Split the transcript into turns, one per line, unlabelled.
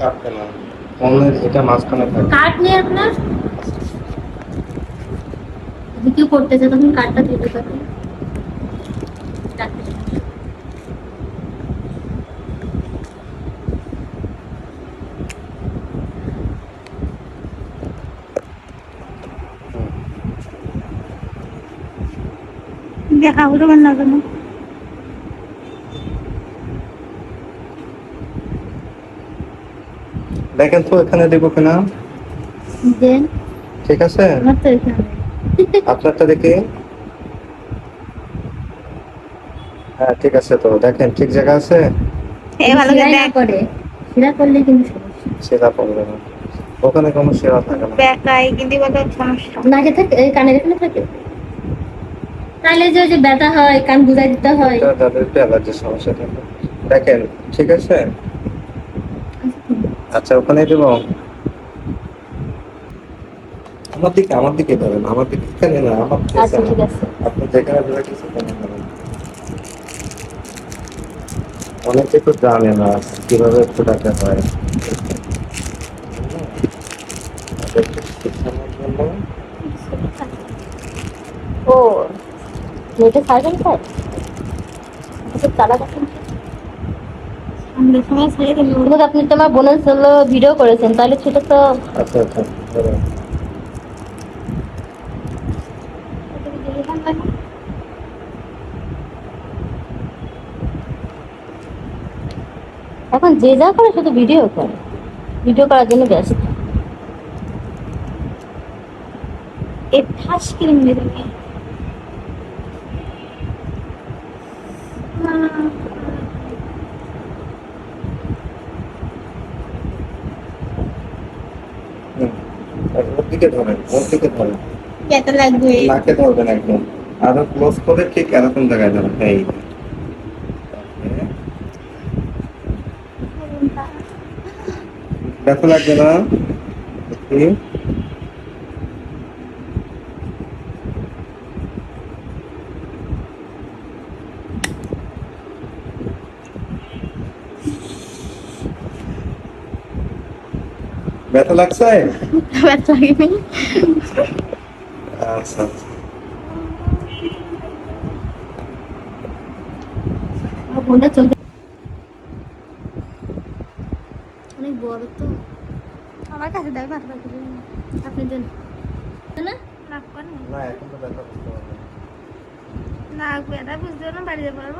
কাটবে না ফোনের এটা মাঝখানে থাকে।
কার্ড নেই আপনার? যদি কেউ করতে চায় তখন কার্ডটা দিতে পারেন।
দেখাবো তোমার না কেন?
দেখেন তো এখানে দেবো কিনা?
দেন।
ঠিক আছে? আপনারটা দেখি। হ্যাঁ ঠিক আছে তো। দেখেন ঠিক জায়গা আছে?
এই ভালো করে
না করে। সেরা করলে কিন্তু
সেরা পড়বে না। ওখানে কোনো সেরা থাকে না।
বেকাই কিন্তু সমস্যা।
নাকে থাকে এই কানের এখানে থাকে। তাহলে যে যে ব্যথা হয় কান বুঝাই দিতে হয়।
একটু অ্যালার্জির সমস্যা থাকে। দেখেন ঠিক আছে? আচ্ছা ওখানে দেবো। আমার দিকে আমার দিকে ধরেন আমার দিকে এখানে না আমার
আচ্ছা ঠিক আছে।
আপনি যেখানে ধরে কিছু সেখানে ধরেন অনেকে তো জানে না কীভাবে ফোটাতে হয়। একটু শেখানোর জন্য
ও মেয়েটা সার্ভেন্ট হয় আচ্ছা তালা আপনি তো আমার বোনের ভিডিও করেছেন তাহলে সেটা তো
আচ্ছা আচ্ছা
এখন যে যা করে শুধু ভিডিও করে ভিডিও করার জন্য ব্যস্ত।
এই কিরম মেরে
ওর দিকে ধরেন। ওর দিকে ধরেন নাকে ধরবেন একদম। আরও ক্লোজ করে ঠিক এরকম জায়গায় ধরেন। এই। ব্যথা লাগবে না। ব্যথা লাগছে
ব্যথা লাগবে
আচ্ছা
আমার বোনটা চলতে অনেক বড় তো
আমার কাছে দেখ মাথা ব্যথা করবে না।
আপনি দেন না
রাগ করে না।
না এখন তো ব্যথা বুঝতে পারবেন
না ব্যথা বুঝতে না বাড়ি যেতে পারব